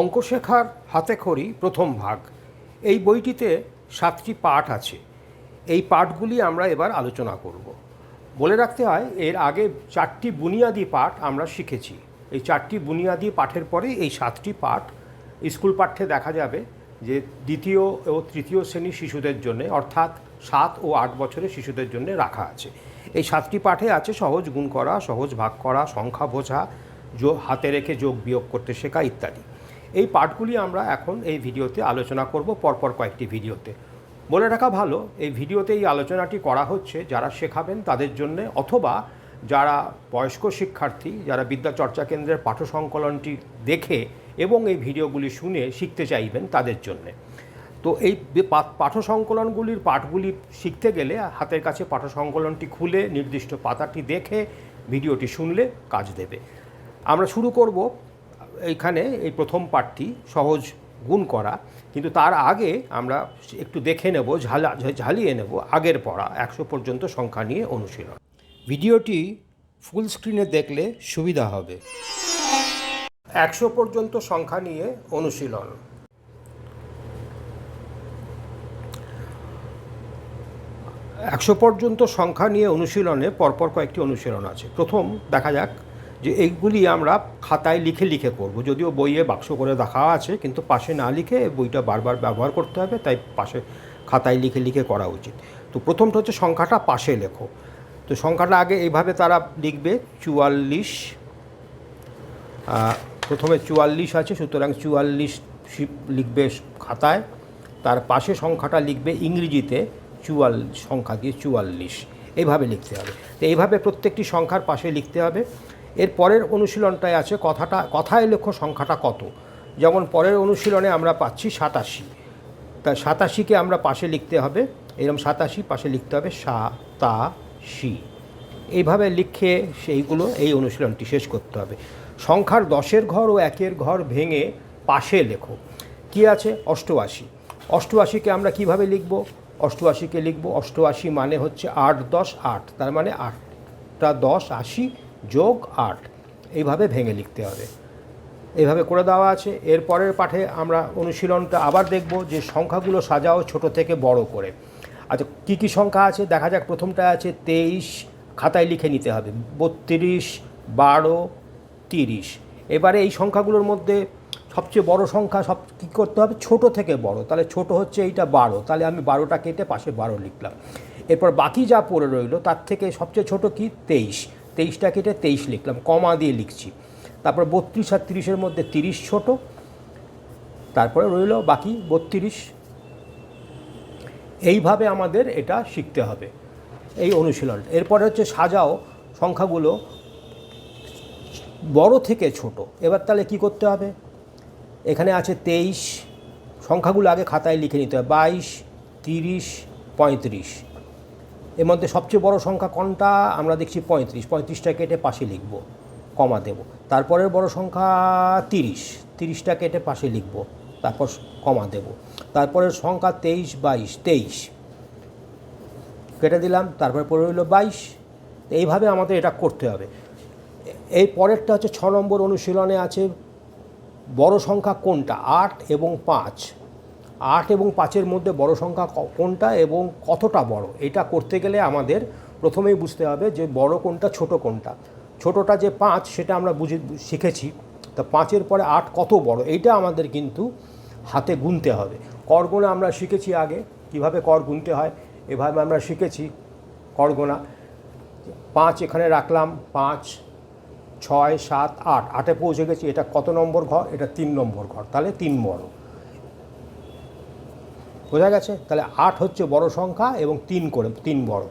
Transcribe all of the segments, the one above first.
অঙ্ক শেখার হাতে খড়ি প্রথম ভাগ। এই বইটিতে সাতটি পাঠ আছে। এই পাঠগুলি আমরা এবার আলোচনা করব। বলে রাখতে হয়, এর আগে চারটি বুনিয়াদি পাঠ আমরা শিখেছি। এই চারটি বুনিয়াদি পাঠের পরে এই সাতটি পাঠ স্কুল পাঠ্যে দেখা যাবে যে দ্বিতীয় ও তৃতীয় শ্রেণির শিশুদের জন্য, অর্থাৎ সাত ও আট বছরের শিশুদের জন্য রাখা আছে। এই সাতটি পাঠে আছে সহজ গুণ করা, সহজ ভাগ করা, সংখ্যা বোঝা হাতে রেখে যোগ বিয়োগ করতে শেখা ইত্যাদি। এই পাঠগুলি আমরা এখন এই ভিডিওতে আলোচনা করব, পরপর কয়েকটি ভিডিওতে। বলে রাখা ভালো, এই ভিডিওতে এই আলোচনাটি করা হচ্ছে যারা শেখাবেন তাদের জন্য অথবা যারা বয়স্ক শিক্ষার্থী, যারা বিদ্যা চর্চা কেন্দ্রের পাঠ সংকলনটি দেখে এবং এই ভিডিওগুলি শুনে শিখতে চাইবেন তাদের জন্যে। তো এই বে- পা- পাঠ সংকলনগুলির পাঠগুলি শিখতে গেলে হাতের কাছে পাঠ সংকলনটি খুলে, নির্দিষ্ট পাতাটি দেখে ভিডিওটি শুনলে কাজ দেবে। আমরা শুরু করব এইখানে এই প্রথম পাঠটি সহজ গুণ করা, কিন্তু তার আগে আমরা একটু দেখে নেব, ঝালা, ঝালিয়ে নেব আগের পড়া, একশো পর্যন্ত সংখ্যা নিয়ে অনুশীলন। ভিডিওটি ফুল স্ক্রিনে দেখলে সুবিধা হবে। একশো পর্যন্ত সংখ্যা নিয়ে অনুশীলন। একশো পর্যন্ত সংখ্যা নিয়ে অনুশীলনে পরপর কয়েকটি অনুশীলন আছে। প্রথম দেখা যাক যে এইগুলি আমরা খাতায় লিখে লিখে করব। যদিও বইয়ে বাক্স করে দেখা আছে, কিন্তু পাশে না লিখে বইটা বারবার ব্যবহার করতে হবে, তাই পাশে খাতায় লিখে লিখে করা উচিত। তো প্রথমটা হচ্ছে সংখ্যাটা পাশে লেখো। তো সংখ্যাটা আগে এইভাবে তারা লিখবে, চুয়াল্লিশ প্রথমে চুয়াল্লিশ আছে, সুতরাং চুয়াল্লিশ লিখবে খাতায়। তার পাশে সংখ্যাটা লিখবে ইংরেজিতে, চুয়াল সংখ্যা দিয়ে চুয়াল্লিশ। এইভাবে লিখতে হবে। তো এইভাবে প্রত্যেকটি সংখ্যার পাশে লিখতে হবে। এর পরের অনুশীলনটায় আছে কথাটা, কথায় লেখো সংখ্যাটা কত? যেমন পরের অনুশীলনে আমরা পাচ্ছি সাতাশি। তা সাতাশিকে আমরা পাশে লিখতে হবে। এরকম সাতাশি পাশে লিখতে হবে সাতাশি। এইভাবে লিখে সেইগুলো, এই অনুশীলনটি শেষ করতে হবে। সংখ্যার দশের ঘর ও একের ঘর ভেঙে পাশে লেখো। কি আছে? অষ্টআশি। অষ্টআশিকে আমরা কীভাবে লিখব? অষ্টআশিকে লিখব। অষ্টআশি মানে হচ্ছে আট দশ আট, তার মানে আটটা দশ আশি যোগ আট। এইভাবে ভেঙে লিখতে হবে। এইভাবে করে দেওয়া আছে। এর পরের পাঠে আমরা অনুশীলনটা আবার দেখব যে সংখ্যাগুলো সাজাও ছোট থেকে বড় করে। আচ্ছা কী কী সংখ্যা আছে? দেখা যাক, প্রথমটা আছে তেইশ, খাতায় লিখে নিতে হবে। বত্রিশ, বারো, তিরিশ। এবারে এই সংখ্যাগুলোর মধ্যে সবচেয়ে বড় সংখ্যা সব কী করতে হবে? ছোট থেকে বড়। তাহলে ছোট হচ্ছে এইটা বারো। তাহলে আমি বারোটা কেটে পাশে বারো লিখলাম। এরপর বাকি যা পড়ে রইল, তার থেকে সবচেয়ে ছোট কি? তেইশ। তেইশটা কেটে তেইশ লিখলাম, কমা দিয়ে লিখছি। তারপর বত্রিশ আর তিরিশের মধ্যে তিরিশ ছোট, তারপরে রইল বাকি বত্রিশ। এইভাবে আমাদের এটা শিখতে হবে, এই অনুশীলন। এরপরে হচ্ছে সাজাও সংখ্যাগুলো, বড় থেকে ছোট। এবার তাহলে কি করতে হবে? এখানে আছে তেইশ, সংখ্যাগুলো আগে খাতায় লিখে নিতে হবে, বাইশ, তিরিশ, পঁয়ত্রিশ। এর মধ্যে সবচেয়ে বড় সংখ্যা কোনটা? আমরা দেখছি পঁয়ত্রিশ। পঁয়ত্রিশটা কেটে পাশে লিখব, কমা দেব। তারপরের বড় সংখ্যা তিরিশ। তিরিশটা কেটে পাশে লিখব, তারপর কমা দেব। তারপরের সংখ্যা তেইশ, বাইশ, তেইশ। কেটে দিলাম, তারপরে পড়ে রইল বাইশ। এইভাবে আমাদের এটা করতে হবে। এই পরেরটা হচ্ছে ছ নম্বর অনুশীলনে আছে বড় সংখ্যা কোনটা? আট এবং পাঁচ। আট এবং পাঁচের মধ্যে বড় সংখ্যা কোনটা এবং কতটা বড়? এটা করতে গেলে আমাদের প্রথমেই বুঝতে হবে যে বড় কোনটা, ছোট কোনটা। ছোটটা যে পাঁচ, সেটা আমরা বুঝে, শিখেছি। তা পাঁচের পরে আট কত বড়? এইটা আমাদের কিন্তু হাতে গুনতে হবে। কর গোনা আমরা শিখেছি আগে। কীভাবে কর গুনতে হয়? এভাবে আমরা শিখেছি কর গোনা পাঁচ এখানে রাখলাম। পাঁচ, ছয়, সাত, আট। আটে পৌঁছে গেছি। এটা কত নম্বর ঘর? এটা তিন নম্বর ঘর। তাহলে তিন বড়। বোঝা গেছে? তাহলে আট হচ্ছে বড় সংখ্যা এবং তিন করে, তিন বড়।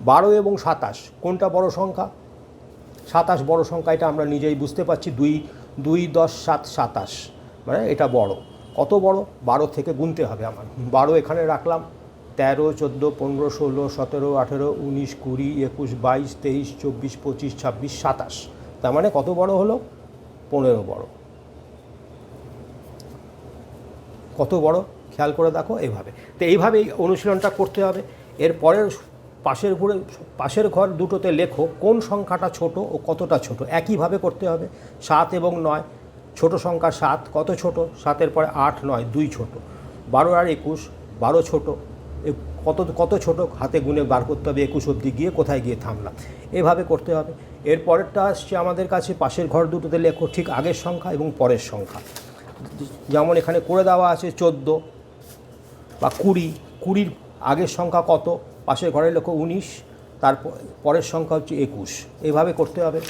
বারো এবং সাতাশ, কোনটা বড় সংখ্যা? সাতাশ বড় সংখ্যা, এটা আমরা নিজেই বুঝতে পারছি। দুই দুই, দশ, সাত, সাতাশ মানে এটা বড়। কত বড়? বারো থেকে গুনতে হবে আমার। বারো এখানে রাখলাম। তেরো, চোদ্দ, পনেরো, ষোলো, সতেরো, আঠেরো, উনিশ, কুড়ি, একুশ, বাইশ, তেইশ, চব্বিশ, পঁচিশ, ছাব্বিশ, সাতাশ। তার মানে কত বড় হলো? পনেরো বড়। কত বড়? খেয়াল করে দেখো এইভাবে। তো এইভাবে এই অনুশীলনটা করতে হবে। এর পরের পাশের ঘুরে, পাশের ঘর দুটোতে লেখো কোন সংখ্যাটা ছোট ও কতটা ছোট। একইভাবে করতে হবে। সাত এবং নয়, ছোট সংখ্যা সাত, কত ছোট? সাতের পরে আট, নয়, দুই ছোট। বারো আর একুশ, বারো ছোট। কত কত ছোট? হাতে গুনে বার করতে হবে একুশ অবধি গিয়ে কোথায় গিয়ে থামলাম। এভাবে করতে হবে। এর পরেরটা আসছে আমাদের কাছে, পাশের ঘর দুটোতে লেখো ঠিক আগের সংখ্যা এবং পরের সংখ্যা। যেমন এখানে করে দেওয়া আছে চোদ্দ বা কুড়ি, কুড়ির আগের সংখ্যা কত? পাশের ঘরের লেখো উনিশ তারপর পরের সংখ্যা হচ্ছে একুশ। এইভাবে করতে হবে।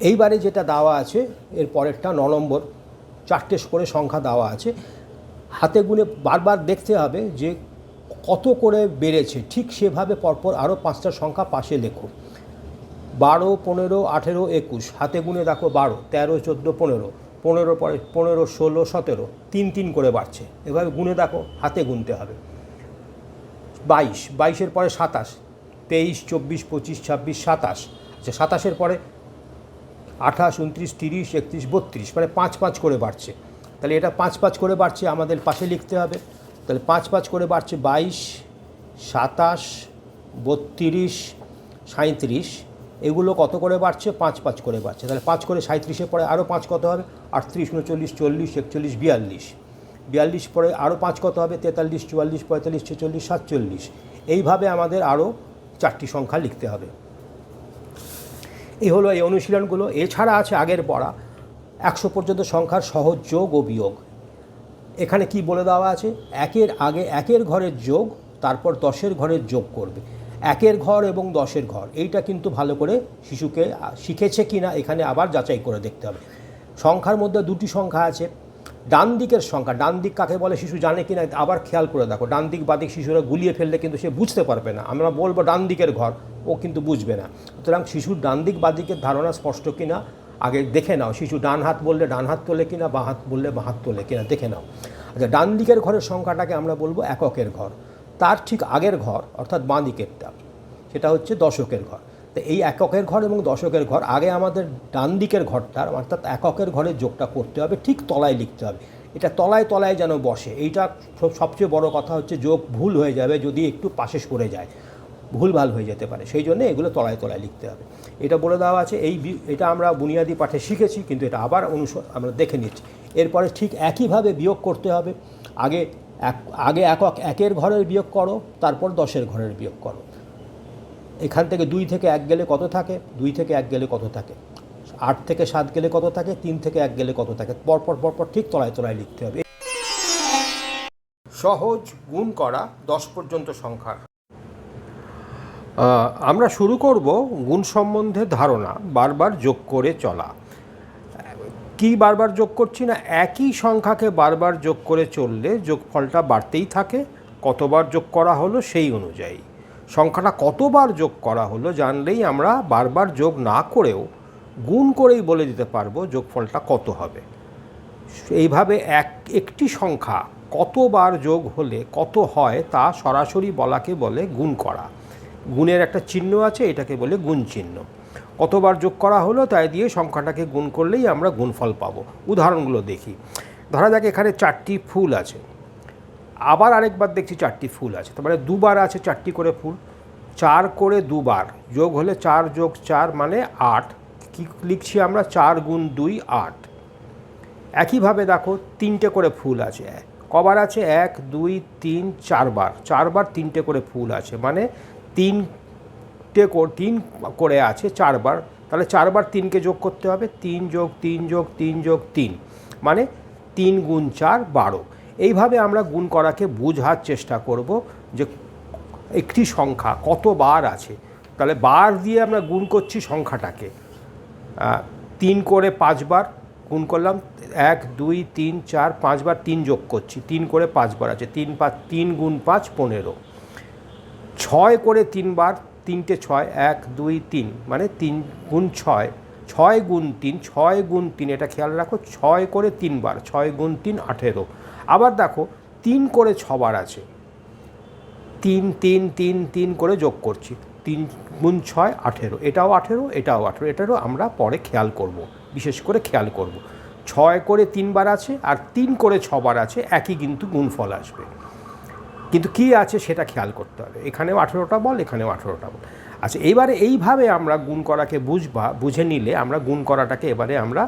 এইবারে যেটা দেওয়া আছে, এর পরেরটা ন নম্বর, চারটে করে সংখ্যা দেওয়া আছে। হাতে গুনে বারবার দেখতে হবে যে কত করে বেড়েছে। ঠিক সেভাবে পরপর আরও পাঁচটা সংখ্যা পাশে লেখো। বারো, পনেরো, আঠেরো, একুশ। হাতে গুনে দেখো বারো, তেরো, চোদ্দ, পনেরো। পনেরো পরে, পনেরো, ষোলো, সতেরো। তিন তিন করে বাড়ছে। এভাবে গুনে দেখো, হাতে গুনতে হবে। বাইশ, বাইশের পরে সাতাশ। তেইশ, চব্বিশ, পঁচিশ, ছাব্বিশ, সাতাশ। আচ্ছা সাতাশের পরে আঠাশ, উনত্রিশ, তিরিশ, একত্রিশ, বত্রিশ। মানে পাঁচ পাঁচ করে বাড়ছে। তাহলে এটা পাঁচ পাঁচ করে বাড়ছে, আমাদের পাশে লিখতে হবে। তাহলে পাঁচ পাঁচ করে বাড়ছে বাইশ, সাতাশ, বত্রিশ সাঁত্রিশ এগুলো কত করে বাড়ছে? পাঁচ পাঁচ করে বাড়ছে। তাহলে পাঁচ করে সাঁত্রিশের পরে আরও পাঁচ কত হবে? আটত্রিশ, উনচল্লিশ, চল্লিশ, একচল্লিশ, বিয়াল্লিশ। বিয়াল্লিশ পরে আরও পাঁচ কত হবে? তেতাল্লিশ, চুয়াল্লিশ, পঁয়তাল্লিশ, ছেচল্লিশ, সাতচল্লিশ। এইভাবে আমাদের আরও চারটি সংখ্যা লিখতে হবে। এই হলো এই অনুশীলনগুলো। এছাড়া আছে আগের পড়া। একশো পর্যন্ত সংখ্যার সহজ যোগ ও বিয়োগ। এখানে কি বলে দেওয়া আছে? একের আগে একের ঘরের যোগ, তারপর দশের ঘরের যোগ করবে। একের ঘর এবং দশের ঘর। এইটা কিন্তু ভালো করে শিশুকে শিখেছে কি না এখানে আবার যাচাই করে দেখতে হবে। সংখ্যার মধ্যে দুটি সংখ্যা আছে। ডান দিকের সংখ্যা, ডান দিক কাকে বলে শিশু জানে কি না আবার খেয়াল করে দেখো। ডান দিক বাদিক শিশুরা গুলিয়ে ফেললে কিন্তু সে বুঝতে পারবে না। আমরা বলব ডান দিকের ঘর, ও কিন্তু বুঝবে না। সুতরাং শিশুর ডান দিক বাদিকের ধারণা স্পষ্ট কিনা, আগে দেখে নাও। শিশু ডান হাত বললে ডান হাত তোলে কিনা, বা হাত বললে বা হাত তোলে কিনা, দেখে নাও। আচ্ছা ডান দিকের ঘরের সংখ্যাটাকে আমরা বলব এককের ঘর। তার ঠিক আগের ঘর, অর্থাৎ বাঁ দিকেরটা সেটা হচ্ছে দশকের ঘর। তো এই এককের ঘর এবং দশকের ঘর, আগে আমাদের ডান দিকের ঘরটার, অর্থাৎ এককের ঘরের যোগটা করতে হবে, ঠিক তলায় লিখতে হবে। এটা তলায় তলায় যেন বসে। এইটা সব- সবচেয়ে বড় কথা হচ্ছে যোগ ভুল হয়ে যাবে যদি একটু পাশে সরে যায়। ভুলভাল হয়ে যেতে পারে। সেই জন্য এগুলো তলায় তলায় লিখতে হবে। এটা বলে দেওয়া আছে, এই এটা আমরা বুনিয়াদি পাঠে শিখেছি, কিন্তু এটা আবার অনুস, আমরা দেখে নিচ্ছি। এরপরে ঠিক একইভাবে বিয়োগ করতে হবে। আগে এক, আগে একক একের ঘরের বিয়োগ করো, তারপর দশের ঘরের বিয়োগ করো। এখান থেকে দুই থেকে এক গেলে কত থাকে? দুই থেকে এক গেলে কত থাকে? আট থেকে সাত গেলে কত থাকে? তিন থেকে এক গেলে কত থাকে? পরপর পরপর ঠিক তলায় তলায় লিখতে হবে। সহজ গুণ করা দশ পর্যন্ত সংখ্যার। আমরা শুরু করব গুণ সম্বন্ধে ধারণা, বারবার যোগ করে চলা। কি বারবার যোগ করছি না, একই সংখ্যাকে বারবার যোগ করে চললে যোগফলটা বাড়তেই থাকে, কতবার যোগ করা হলো সেই অনুযায়ী। সংখ্যাটা কতবার যোগ করা হলো জানলেই আমরা বারবার যোগ না করেও গুণ করেই বলে দিতে পারব যোগফলটা কত হবে। এইভাবে এক, একটি সংখ্যা কতবার যোগ হলে কত হয় তা সরাসরি বলাকে বলে গুণ করা। গুণের একটা চিহ্ন আছে, এটাকে বলে গুণ চিহ্ন। কতবার যোগ করা হলো তাই দিয়ে সংখ্যাটাকে গুণ করলেই আমরা গুণফল পাবো। উদাহরণগুলো দেখি। ধরা যাক এখানে চারটি ফুল আছে। আবার আরেকবার দেখছি চারটি ফুল আছে। তার মানে দুবার আছে চারটি করে ফুল। চার করে দুবার। যোগ হলে চার যোগ চার মানে আট। কি লিখছি আমরা? চার গুণ দুই, আট। একইভাবে দেখো, তিনটে করে ফুল আছে। কবার আছে? এক, দুই, তিন, চারবার। চারবার তিনটে করে ফুল আছে। মানে তিনটে তিন করে আছে চারবার। তাহলে চারবার তিনকে যোগ করতে হবে, তিন যোগ তিন যোগ তিন যোগ তিন মানে তিন গুণ চার বারো। এইভাবে আমরা গুণ করাকে বোঝার চেষ্টা করব যে একটি সংখ্যা কত বার আছে। তাহলে বার দিয়ে আমরা গুণ করছি সংখ্যাটাকে। তিন করে পাঁচবার গুণ করলাম, এক, দুই, তিন, চার, পাঁচবার তিন যোগ করছি, তিন করে পাঁচবার আছে, তিন পাঁচ তিন গুণ পাঁচ পনেরো। ছয় করে তিনবার তিনটে ছয়, এক, দুই, তিন মানে তিন গুণ ছয় ছয় গুণ তিন, ছয় গুণ তিন, এটা খেয়াল রাখো, ছয় করে তিনবার, ছয় গুণ তিন, আঠেরো। আবার দেখো, তিন করে ছবার আছে। তিন তিন তিন তিন করে যোগ করছি, তিন গুণ ছয়, আঠেরো। এটাও আঠেরো এটাও আঠেরো, এটারও আমরা পরে খেয়াল করব, বিশেষ করে খেয়াল করব। ছয় করে তিনবার আছে, আর তিন করে ছবার আছে, একই কিন্তু গুণফল আসবে। কিন্তু কি আছে সেটা খেয়াল করতে হবে। এখানেও আঠেরোটা বল, এখানেও আঠেরোটা বল। আচ্ছা এবারে এইভাবে আমরা গুণ করাকে বুঝবা, বুঝে নিলে আমরা গুণ করাটাকে এবারে আমরা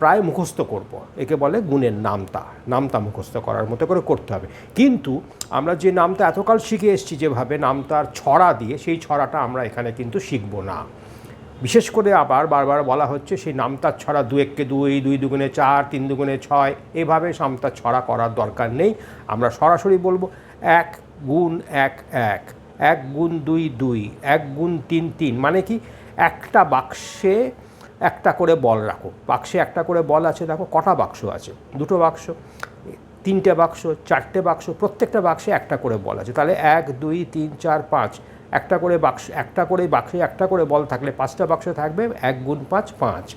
প্রায় মুখস্থ করব। একে বলে গুণের নামতা। নামতা মুখস্থ করার মতো করে করতে হবে। কিন্তু আমরা যে নামতা এতকাল শিখে এসেছি যেভাবে নামতার ছড়া দিয়ে, সেই ছড়াটা আমরা এখানে কিন্তু শিখব না। বিশেষ করে আবার বারবার বলা হচ্ছে সেই নামতার ছড়া দু এককে দুই দুই দুগুণে চার, তিন দুগুণে ছয়, এভাবে নামতার ছড়া করার দরকার নেই। আমরা সরাসরি বলব এক গুণ এক এক এক গুণ দুই দুই, এক গুণ তিন তিন মানে কি একটা বাক্সে একটা করে বল রাখো। বাক্সে একটা করে বল আছে, দেখো কটা বাক্স আছে? দুটো বাক্স, তিনটে বাক্স, চারটে বাক্স, প্রত্যেকটা বাক্সে একটা করে বল আছে। তাহলে এক, দুই, তিন, চার, পাঁচ একটা করে বাক্স, একটা করে বাক্সে, একটা করে বল থাকলে পাঁচটা বাক্স থাকবে, এক গুণ পাঁচ পাঁচ।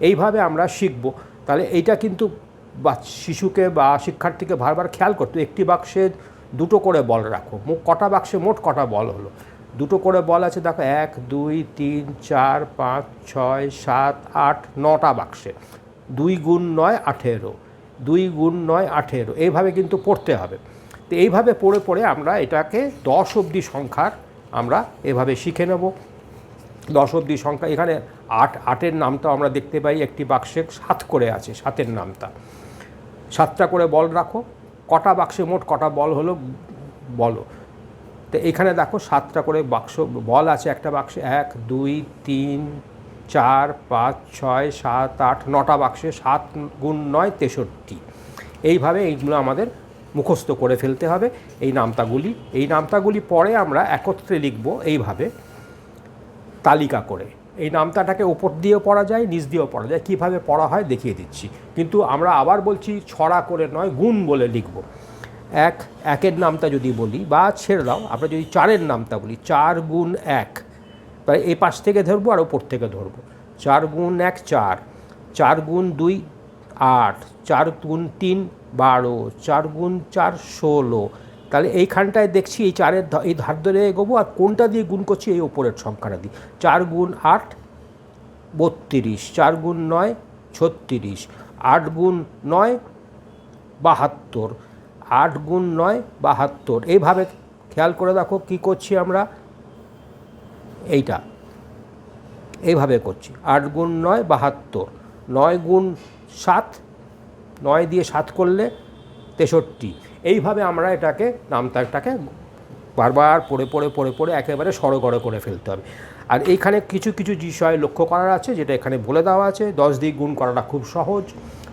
এইভাবে আমরা শিখব। তাহলে এইটা কিন্তু বা শিশুকে বা শিক্ষার্থীকে বারবার খেয়াল করতে। একটি বাক্সে দুটো করে বল রাখো। মোট কটা বাক্সে মোট কটা বল হলো? দুটো করে বল আছে, দেখো, এক, দুই, তিন, চার, পাঁচ, ছয়, সাত, আট, নটা বাক্সে। দুই গুণ নয়, আঠেরো। দুই গুণ নয়, আঠেরো। এইভাবে কিন্তু পড়তে হবে। তো এইভাবে পড়ে পড়ে আমরা এটাকে দশ অবধি সংখ্যার আমরা এভাবে শিখে নেব। দশ অব্দি সংখ্যা, এখানে আট, আটের নামটা আমরা দেখতে পাই, একটি বাক্সে সাত করে আছে, সাতের নামটা। সাতটা করে বল রাখো, কটা বাক্সে মোট কটা বল হলো? বলো। তো এখানে দেখো সাতটা করে বাক্স, বল আছে একটা বাক্সে, এক, দুই, তিন, চার, পাঁচ, ছয়, সাত, আট, নটা বাক্সে সাত গুণ নয় তেষট্টি। এইভাবে এইগুলো আমাদের মুখস্থ করে ফেলতে হবে। এই নামতাগুলি এই নামতাগুলি পরে আমরা একত্রে লিখব এইভাবে, তালিকা করে। এই নামতাটাকে উপর দিয়েও পড়া যায়, নিচ দিয়েও পড়া যায়। কীভাবে পড়া হয় দেখিয়ে দিচ্ছি। কিন্তু আমরা আবার বলছি ছড়া করে নয়, গুণ বলে লিখব। এক, একের নামটা যদি বলি বা ছেড়ে দাও, আমরা যদি চারের নামটা বলি, চার গুণ এক তাই এই পাশ থেকে ধরবো আর ওপর থেকে ধরবো। চার গুণ এক, চার। চার গুণ দুই, আট। চার গুণ তিন বারো, চার গুণ চার ষোলো। তাহলে এইখানটায় দেখছি এই চারের এই ধার ধরে এগোবো আর কোনটা দিয়ে গুণ করছি? এই ওপরের সংখ্যাটা দিই চার গুণ আট, বত্রিশ। চার গুণ নয়, ছত্রিশ। আট গুণ নয়, বাহাত্তর। আট গুণ নয়, বাহাত্তর। এইভাবে খেয়াল করে দেখো কি করছি আমরা? এইটা। এইভাবে করছি। আট গুণ নয়, বাহাত্তর। নয় গুণ সাত নয় দিয়ে সাত করলে তেষট্টি। এইভাবে আমরা এটাকে নামতাটাকে বারবার পড়ে পড়ে পড়ে পড়ে একেবারে সড়গড়ে করে ফেলতে হবে। আর এইখানে কিছু কিছু বিষয় লক্ষ্য করার আছে, যেটা এখানে বলে দেওয়া আছে। দশ দিয়ে গুণ করাটা খুব সহজ।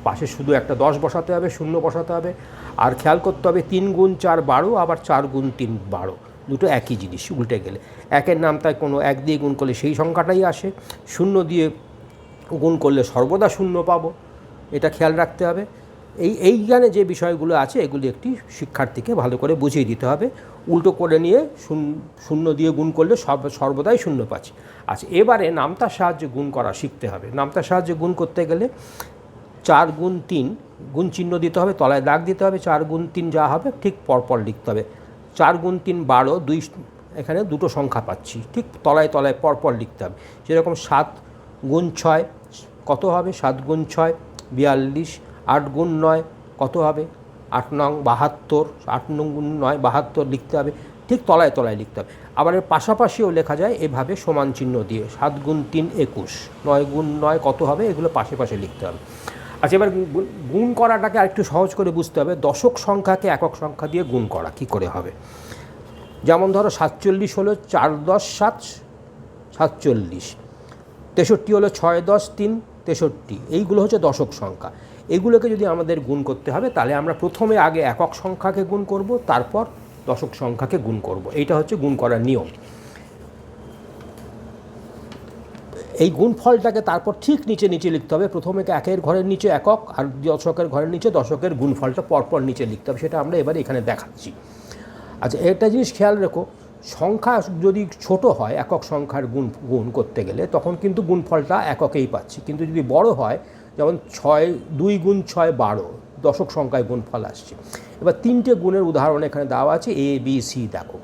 পাশে শুধু একটা দশ বসাতে হবে, শূন্য বসাতে হবে। আর খেয়াল করতে হবে, তিন গুণ চার বারো, আবার চার গুণ তিন বারো। দুটো একই জিনিস, উল্টে গেলে। একের নাম তাই কোনো এক দিয়ে গুণ করলে সেই সংখ্যাটাই আসে। শূন্য দিয়ে গুণ করলে সর্বদা শূন্য পাবো। এটা খেয়াল রাখতে হবে। এই এই জ্ঞানে যে বিষয়গুলো আছে, এগুলি একটি শিক্ষার্থীকে ভালো করে বুঝিয়ে দিতে হবে। উল্টো করে নিয়ে শূন্য দিয়ে গুণ করলে সব, সর্বদাই শূন্য পাচ্ছি। আচ্ছা এবারে নামতার সাহায্যে গুণ করা শিখতে হবে। নামতার সাহায্যে গুণ করতে গেলে চার গুণ তিন, গুণ চিহ্ন দিতে হবে, তলায় দাগ দিতে হবে, চার গুণ তিন যা হবে, ঠিক পরপর লিখতে হবে। চার গুণ তিন বারো, দুই এখানে দুটো সংখ্যা পাচ্ছি, ঠিক তলায় তলায় পরপর লিখতে হবে। যেরকম সাত গুণ ছয়, কত হবে? সাত গুণ ছয়, বিয়াল্লিশ আট গুণ নয় কত হবে? আট নং বাহাত্তর, আট নং গুণ নয় বাহাত্তর লিখতে হবে। ঠিক তলায় তলায় লিখতে হবে। আবার এর পাশাপাশিও লেখা যায় এভাবে সমান চিহ্ন দিয়ে। সাত গুণ তিন একুশ, নয় গুণ নয় কত হবে? এগুলো পাশে পাশে লিখতে হবে। আচ্ছা এবার গুণ- করাটাকে আরেকটু সহজ করে বুঝতে হবে। দশক সংখ্যাকে একক সংখ্যা দিয়ে গুণ করা, কি করে হবে? যেমন ধরো সাতচল্লিশ হলো চার দশ সাত, সাতচল্লিশ। তেষট্টি হলো ছয় দশ তিন, তেষট্টি। এইগুলো হচ্ছে দশক সংখ্যা। এগুলোকে যদি আমাদের গুণ করতে হবে, তাহলে আমরা প্রথমে আগে একক সংখ্যাকে গুণ করব, তারপর দশক সংখ্যাকে গুণ করব। এইটা হচ্ছে গুণ করার নিয়ম। এই গুণফলটাকে তারপর ঠিক নিচে নিচে লিখতে হবে। প্রথমে একের ঘরের নিচে একক, আর দশকের ঘরের নিচে দশকের গুণফলটা পরপর নিচে লিখতে হবে। সেটা আমরা এবার এখানে দেখাচ্ছি। আচ্ছা একটা জিনিস খেয়াল রেখো, সংখ্যা যদি ছোট হয়, একক সংখ্যার গুণ গুণ করতে গেলে, তখন কিন্তু গুণফলটা এককেই পাচ্ছি। কিন্তু যদি বড় হয় যেমন ছয়, দুই গুণ ছয় বারো, দশক সংখ্যায় গুণফল আসছে। এবার তিনটে গুণের উদাহরণ এখানে দেওয়া আছে এ বি সি দেখো।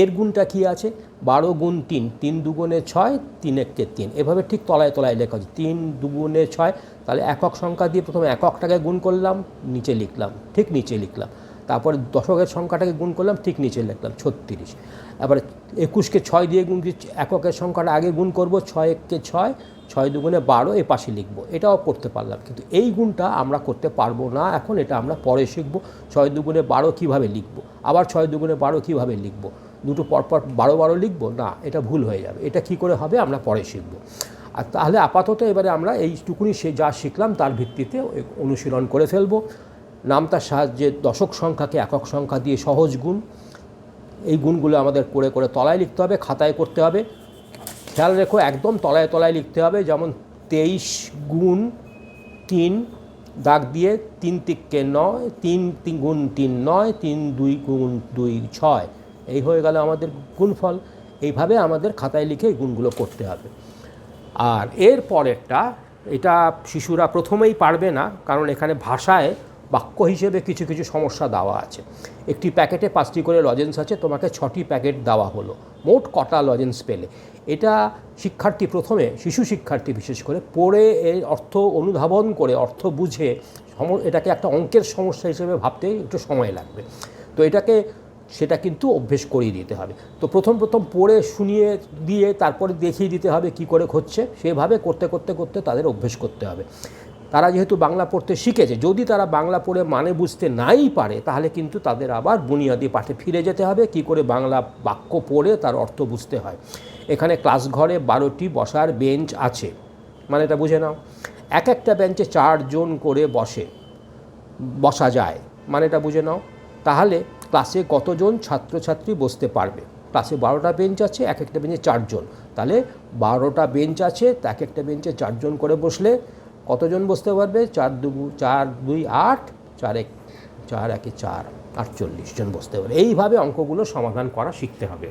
এর গুণটা কি আছে? বারো গুণ তিন তিন দুগুণে ছয় তিন এককে তিন। এভাবে ঠিক তলায় তলায় লেখা আছে, তিন দুগুণে ছয়, তাহলে একক সংখ্যা দিয়ে প্রথমে এককটাকে গুণ করলাম, নিচে লিখলাম, ঠিক নিচে লিখলাম। তারপরে দশকের সংখ্যাটাকে গুণ করলাম, ঠিক নিচে লিখলাম, ছত্রিশ। তারপরে একুশকে ছয় দিয়ে গুণ এককের সংখ্যাটা আগে গুণ করব ছয় এককে ছয় ছয় দুগুণে বারো এ পাশে লিখব। এটাও করতে পারলাম। কিন্তু এই গুণটা আমরা করতে পারব না। এখন এটা আমরা পরে শিখব। ছয় দুগুণে বারো কীভাবে লিখব? আবার ছয় দুগুণে বারো কীভাবে লিখব? দুটো পরপর বারো বারো লিখব? না, এটা ভুল হয়ে যাবে। এটা কি করে হবে? আমরা পরে শিখব। আর তাহলে আপাতত এবারে আমরা এইটুকুনি সে যা শিখলাম তার ভিত্তিতে অনুশীলন করে ফেলব। নামতার সাহায্যে দশক সংখ্যাকে একক সংখ্যা দিয়ে সহজ গুণ। এই গুণগুলো আমাদের করে করে তলায় লিখতে হবে, খাতায় করতে হবে। খেয়াল রেখো, একদম তলায় তলায় লিখতে হবে, যেমন তেইশ গুণ তিন দাগ দিয়ে তিন তিককে নয়, তিন তিন গুণ তিন নয়, তিন দুই গুণ দুই ছয়। এই হয়ে গেল আমাদের গুণফল। এইভাবে আমাদের খাতায় লিখে এই গুণগুলো করতে হবে। আর এর পরেরটা, এটা শিশুরা প্রথমেই পারবে না, কারণ এখানে ভাষায় বাক্য হিসেবে কিছু কিছু সমস্যা দেওয়া আছে। একটি প্যাকেটে পাঁচটি করে লজেন্স আছে, তোমাকে ছটি প্যাকেট দেওয়া হলো। মোট কটা লজেন্স পেলে? এটা শিক্ষার্থী প্রথমে, শিশু শিক্ষার্থী বিশেষ করে, পড়ে এর অর্থ অনুধাবন করে, অর্থ বুঝে এটাকে একটা অঙ্কের সমস্যা হিসেবে ভাবতে একটু সময় লাগবে। তো এটাকে, সেটা কিন্তু অভ্যেস করিয়ে দিতে হবে। তো প্রথম প্রথম পড়ে, শুনিয়ে দিয়ে তারপরে দেখিয়ে দিতে হবে কি করে হচ্ছে সেভাবে করতে করতে করতে তাদের অভ্যেস করতে হবে। তারা যেহেতু বাংলা পড়তে শিখেছে, যদি তারা বাংলা পড়ে মানে বুঝতে নাই পারে, তাহলে কিন্তু তাদের আবার বুনিয়াদি পাঠে ফিরে যেতে হবে, কি করে বাংলা বাক্য পড়ে তার অর্থ বুঝতে হয়। এখানে ক্লাস ঘরে বারোটি বসার বেঞ্চ আছে মানে এটা বুঝে নাও। এক একটা বেঞ্চে চারজন করে বসে, বসা যায় মানে এটা বুঝে নাও। তাহলে ক্লাসে কতজন ছাত্রছাত্রী বসতে পারবে? ক্লাসে বারোটা বেঞ্চ আছে, এক একটা বেঞ্চে চারজন। তাহলে বারোটা বেঞ্চ আছে এক একটা বেঞ্চে চারজন করে বসলে কতজন বসতে পারবে? চার দু, চার দুই আট, চার এক, চার একে চার, আটচল্লিশ জন বসতে পারবে। এইভাবে অঙ্কগুলো সমাধান করা শিখতে হবে।